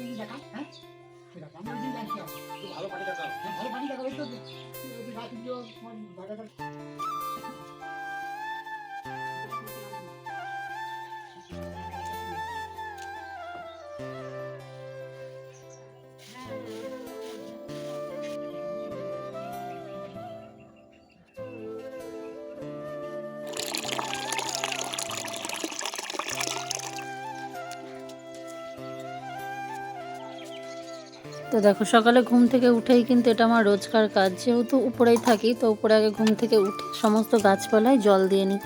ভালো পানি দেখা হ্যাঁ ভালো পানি দেখা তো দেখো, সকালে ঘুম থেকে উঠেই কিন্তু এটা আমার রোজকার কাজ। যেহেতু উপরেই থাকি, তো উপরে আগে ঘুম থেকে উঠে সমস্ত গাছপালায় জল দিয়ে নিই।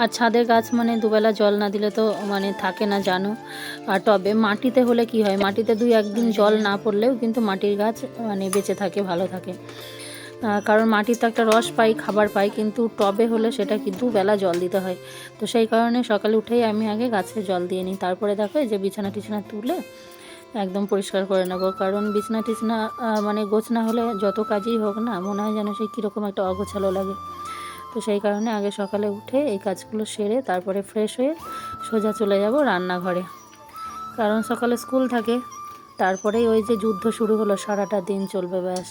আর ছাদের গাছ মানে দুবেলা জল না দিলে তো মানে থাকে না, জানো। আর টবে মাটিতে হলে কি হয়, মাটিতে দুই একদিন জল না পড়লেও কিন্তু মাটির গাছ মানে বেঁচে থাকে, ভালো থাকে। কারণ মাটির তো একটা রস পাই, খাবার পাই, কিন্তু টবে হলে সেটা কিন্তু বেলা জল দিতে হয়? তো সেই কারণে সকালে উঠেই আমি আগে গাছে জল দিয়ে নিই। তারপরে দেখো যে বিছানা টিছানা তুলে একদম পরিষ্কার করে নেব। কারণ বিছনা টিছনা মানে গোছনা হলে যত কাজই হোক না, মনে হয় যেন সেই কীরকম একটা অগোছালো লাগে। তো সেই কারণে আগে সকালে উঠে এই কাজগুলো সেরে তারপরে ফ্রেশ হয়ে সোজা চলে যাব রান্নাঘরে। কারণ সকালে স্কুল থাকে, তারপরেই ওই যে যুদ্ধ শুরু হলো, সারাটা দিন চলবে ব্যাস।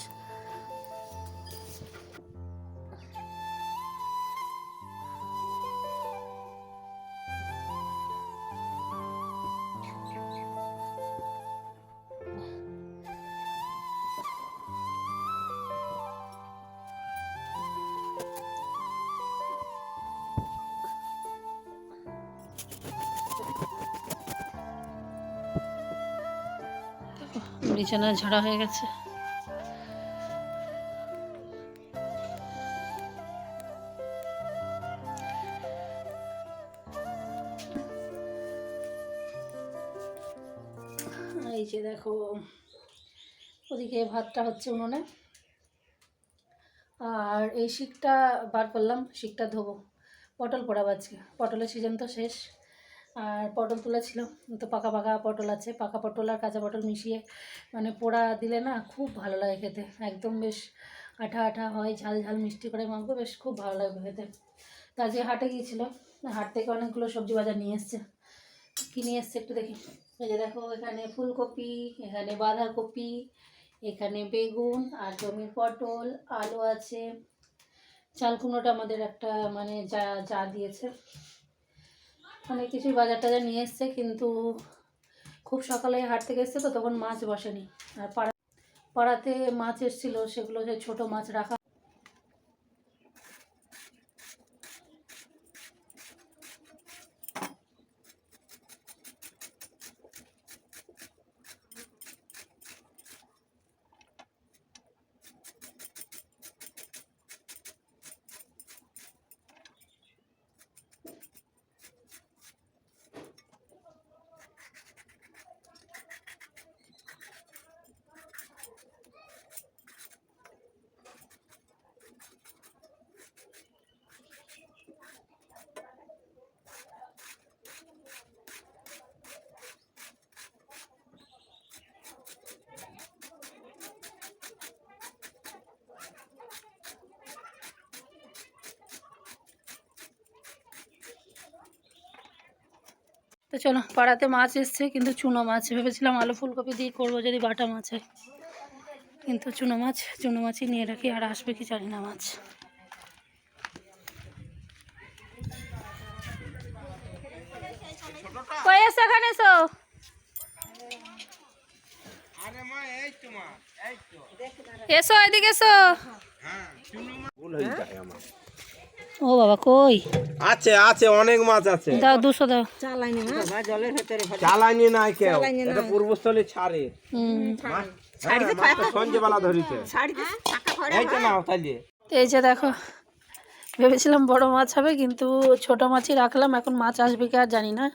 বিছানা ঝাড়া হয়ে গেছে। এই যে দেখো, ওদিকে ভাতটা হচ্ছে উনুনে। আর এই শিকটা বার করলাম, শিকটা ধোবো। পটল পোড়াবো আজকে। পটলের সিজন তো শেষ। আর পটল তুলেছিল তো পাকা পাকা পটল আছে, পাকা পটল আর কাঁচা পটল মিশিয়ে মানে পোড়া দিলে না খুব ভালো লাগে খেতে। একদম বেশ আঠা আঠা হয়, ঝাল ঝাল মিষ্টি করে মাখবো, বেশ খুব ভালো লাগবে খেতে। তা আজকে হাটে গিয়েছিল, হাট থেকে অনেকগুলো সবজি বাজার নিয়ে এসছে। কী নিয়ে এসছে একটু দেখি। এই যে দেখো, এখানে ফুলকপি, এখানে বাঁধাকপি, এখানে বেগুন আর জমির পটল, আলু আছে। চাল কুমড়োটা আমাদের একটা মানে যা যা দিয়েছে। অনেক কিছুই বাজার টাজার নিয়ে এসছে, কিন্তু খুব সকালে হাট থেকে এসছে তো, তখন মাছ বসেনি। আর পাড়া পাড়াতে মাছ এসেছিল, সেগুলো যে ছোটো মাছ রাখা তো চলো পাড়াতে মাছ এসছে কিন্তু চুনো মাছ। ভেবেছিলাম আলু ফুলকপি দিয়ে করব যদি বাটা মাছ হয়। কিন্তু চুনো মাছ চুনো মাছই নিয়ে রাখি আর আসবে কি জানি না মাছ। এখানে এসো। আরে মা এই তো মা এই তো। এসো এদিকে এসো। ভুল হয়ে যায় আমার। ও বাবা কই? আছে আছে অনেক মাছ আছে। দাও দুশো দাও। চালানি নাই কেউ। এটা পূর্বস্থলে ছাড়ে। হুম। মাছ হ্যাঁ, মাছটা সঞ্জবেলা ধরিতে এই তো নাও তাহলে এই যে দেখো ভেবেছিলাম বড় মাছ হবে কিন্তু ছোট মাছই রাখলাম এখন মাছ আসবে কি আর জানি না।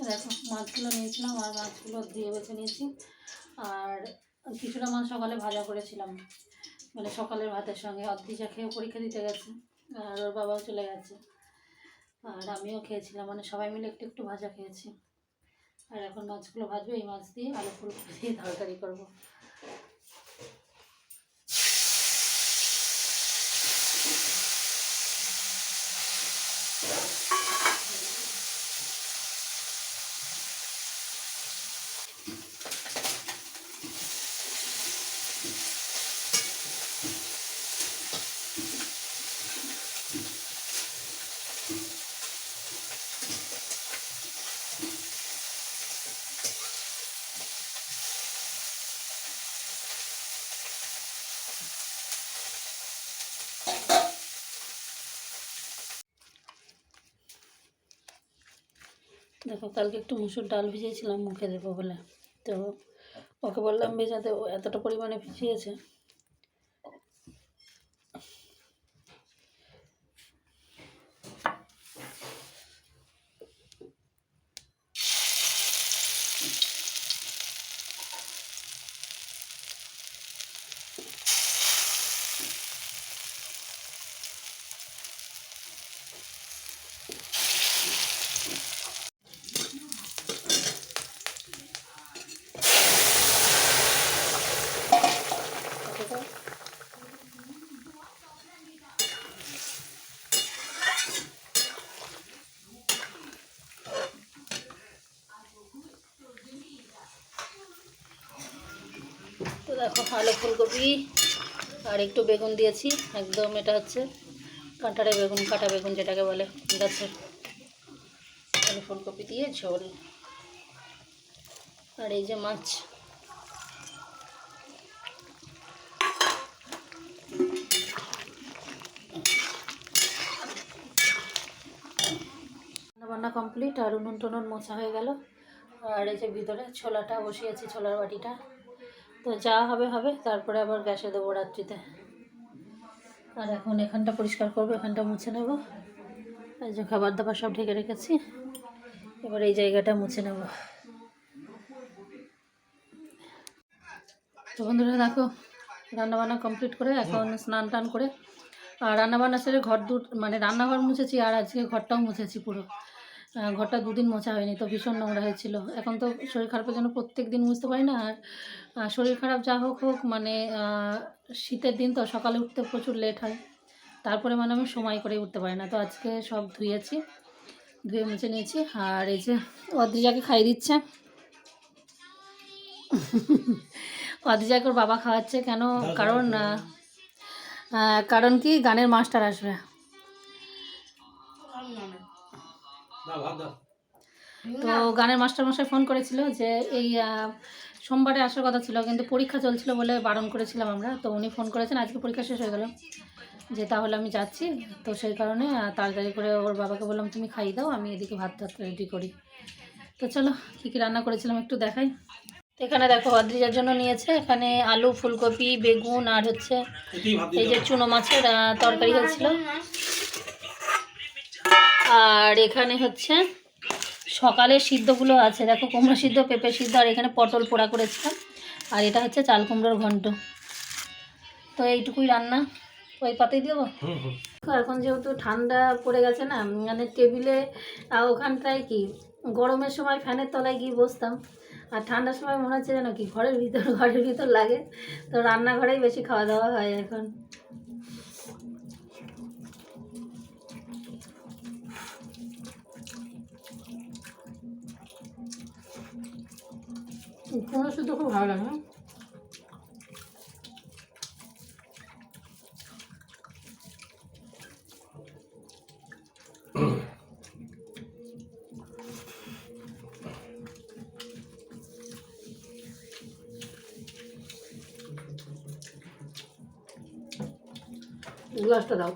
দেখো মাছগুলো নিয়েছিলাম আর মাছগুলো দিয়ে বেছে নিয়েছি। আর কিছুটা মাছ সকালে ভাজা করেছিলাম। মানে সকালের ভাতের সঙ্গে। অর্ধিজা খেয়ে পরীক্ষা দিতে গেছে আর ওর বাবাও চলে গেছে। আর আমিও খেয়েছিলাম। মানে সবাই মিলে একটু একটু ভাজা খেয়েছি। আর এখন মাছগুলো ভাজবে, এই মাছ দিয়ে আলু ফুল দিয়ে তরকারি করব। দেখো কালকে একটু মুসুর ডাল ভিজিয়েছিলাম মুখে দেবো বলে। তো ওকে বললাম ভেজাতে ও এতটা পরিমাণে ভিজিয়েছে তো দেখো আলু ফুলকপি আর একটু বেগুন দিয়েছি। একদম এটা হচ্ছে কাঁটারে বেগুন, কাটা বেগুন যেটাকে বলে গাছের আলু ফুলকপি দিয়ে ঝোল। আর এই যে মাছ। রান্না কমপ্লিট আর উনুন টুনুন মোছা হয়ে গেল। আর এই যে ভিতরে ছোলাটা বসিয়েছি ছোলার বাটিটা। তো যা হবে হবে। তারপরে আবার গ্যাসে দেবো রাত্রিতে। আর এখন এখানটা পরিষ্কার করব, এখানটা মুছে নেব। এই যে খাবার দাবার সব ঢেকে রেখেছি। এবার এই জায়গাটা মুছে নেব। তো বন্ধুরা, দেখো, রান্নাবান্না কমপ্লিট করে এখন স্নান টান করে, আর রান্নাবান্না সেরে ঘর দু মানে রান্নাঘর মুছেছি, আর আজকে ঘরটাও মুছেছি পুরো। ঘরটা দুদিন মোছা হয়নি তো ভীষণ নোংরা হয়েছিল। এখন তো শরীর খারাপের জন্য প্রত্যেক দিন মুছতে পারি না। আর শরীর খারাপ যা হোক হোক মানে শীতের দিন তো সকালে উঠতে প্রচুর লেট হয়। তারপরে মানে আমি সময় করে উঠতে পারি না। তো আজকে সব ধুয়েছি ধুয়ে মুছে নিয়েছি। আর এই যে অদ্রিজাকে খাইয়ে দিচ্ছে। অদ্রিজাকে ওর বাবা খাওয়াচ্ছে কেন? কারণ কারণ কি? গানের মাস্টার আসবে। তো গানের মাস্টার মশাই ফোন করেছিল যে এই সোমবারে আসার কথা ছিল কিন্তু পরীক্ষা চলছিল বলে বারণ করেছিলাম আমরা। তো উনি ফোন করেছেন আজকে পরীক্ষা শেষ হয়ে গেল। যে তাহলে আমি যাচ্ছি। তো সেই কারণে তাড়াতাড়ি করে ওর বাবাকে বললাম তুমি খাইয়ে দাও আমি এদিকে ভাত টাত রেডি করি। তো চলো কী কী রান্না করেছিলাম একটু দেখাই। তো এখানে দেখো অদ্রিজার জন্য নিয়েছে। এখানে আলু ফুলকপি বেগুন আর হচ্ছে এই যে চুনো মাছের তরকারি হয়েছিল। আর এখানে হচ্ছে সকালে সিদ্ধগুলো আছে। দেখো কুমড়ো সিদ্ধ পেঁপে সিদ্ধ আর এখানে পটল পোড়া করেছিলাম। আর এটা হচ্ছে চাল কুমড়োর ঘন্ট। তো এইটুকুই রান্না। ওই পাতেই দেবো? এখন যেহেতু ঠান্ডা পড়ে গেছে না মানে টেবিলে ওখানটায় কি গরমের সময় ফ্যানের তলায় গিয়ে বসতাম। আর ঠান্ডার সময় মনে হচ্ছে যেন কি ঘরের ভিতর ঘরের ভিতর লাগে। তো রান্নাঘরেই বেশি খাওয়া দাওয়া হয় এখন। কুমড়ো শুদ্ধ খুব ভালো লাগে গ্লাসটা দাও।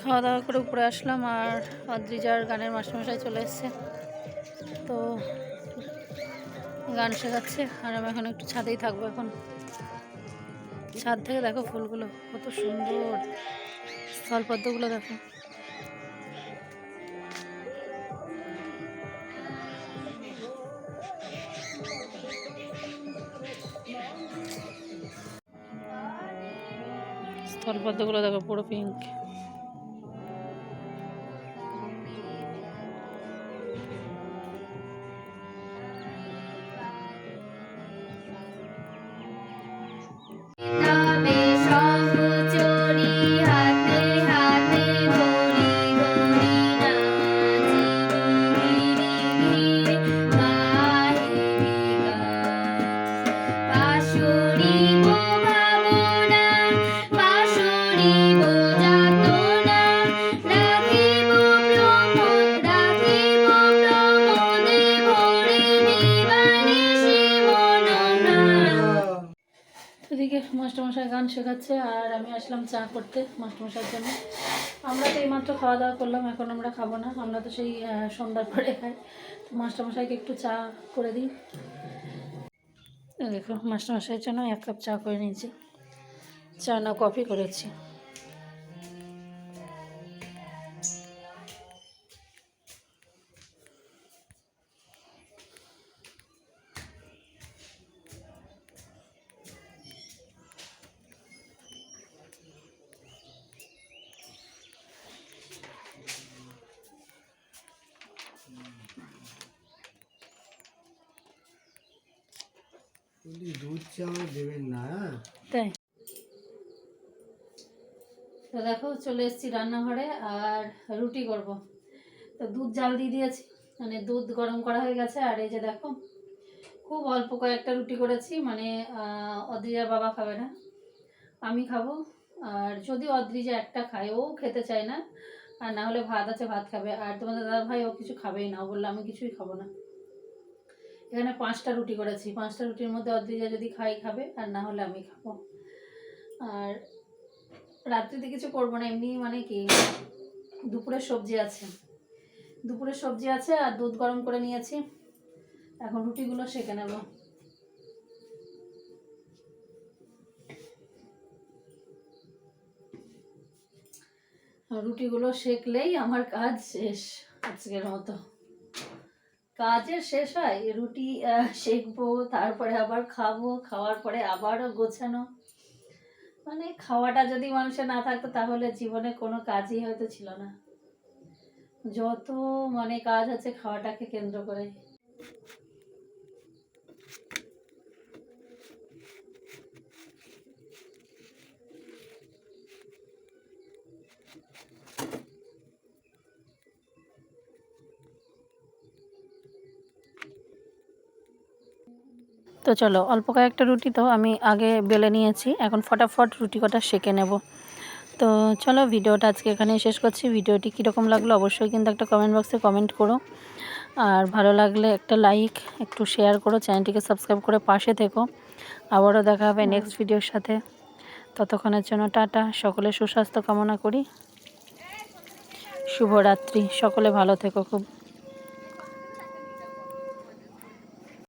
খাওয়া দাওয়া করে উপরে আসলাম আর অদ্রিজার গানের মাস্টারমশাই চলে এসছে। গান শেখাচ্ছে আর আমি এখন একটু ছাদেই থাকব এখন। ছাদ থেকে দেখো ফুলগুলো, কত সুন্দর। স্থলপদ্মগুলো দেখো। স্থলপদ্মগুলো দেখো পুরো পিঙ্ক গান শেখাচ্ছে আর আমি আসলাম চা করতে মাস্টমশার জন্য। আমরা তো এইমাত্র খাওয়া দাওয়া করলাম, এখন আমরা খাব না। আমরা তো সেই সন্ধ্যার পরে খাই। তো মাস্টারমশাইকে একটু চা করে দিই। দেখো, মাস্টারমশাইয়ের জন্য এক কাপ চা করে নিয়েছি। চা না, কফি করেছি। দুধ চা দেবেন না হ্যাঁ? তাই। তো দেখো চলে এসেছি রান্নাঘরে আর রুটি করব। তো দুধ জাল দিয়ে দিয়েছি। মানে দুধ গরম করা হয়ে গেছে আর এই যে দেখো খুব অল্প কয়েকটা রুটি করেছি। মানে আহ, অদ্রিজার বাবা খাবে না আমি খাব। আর যদি অদ্রিজা একটা খায় ও খেতে চায় না আর না হলে ভাত আছে ভাত খাবে। আর তোমাদের দাদা ভাই ও কিছু খাবেই না ও বলল আমি কিছুই খাব না। এখানে পাঁচটা রুটি করেছি। পাঁচটা রুটির মধ্যে অদ্রিজা যদি খাই, খাবে, আর না হলে আমি খাব। আর রাত্রিতে কিছু করব না, এমনি মানে কি, দুপুরের সবজি আছে। দুপুরের সবজি আছে আর দুধ গরম করে নিয়েছি। এখন রুটিগুলো সেঁকে নেব। রুটিগুলো সেঁকলেই আমার কাজ শেষ আজকের মতো। কাজের শেষ হয়, রুটি শেখবো তারপরে আবার খাব, খাওয়ার পরে আবারও গোছানো। মানে খাওয়াটা যদি মানুষের না থাকতো, তাহলে জীবনে কোনো কাজই হয়তো ছিল না। যত মানে কাজ আছে, খাওয়াটাকে কেন্দ্র করে। তো চলো অল্প কয়েকটা রুটি তো আমি আগে বেলে নিয়েছি। এখন ফটাফট রুটি কটা সেঁকে নেব। তো চলো ভিডিওটা আজকে এখানেই শেষ করছি। ভিডিওটি কীরকম লাগল অবশ্যই কিন্তু একটা কমেন্ট বক্সে কমেন্ট করো। আর ভালো লাগলে একটা লাইক একটু শেয়ার করো চ্যানেলটিকে সাবস্ক্রাইব করে পাশে থেকো। আবারও দেখা হবে নেক্সট ভিডিওর সাথে। ততক্ষণের জন্য টাটা। সকলে সুস্বাস্থ্য কামনা করি। শুভরাত্রি। সকলে ভালো থেকো খুব।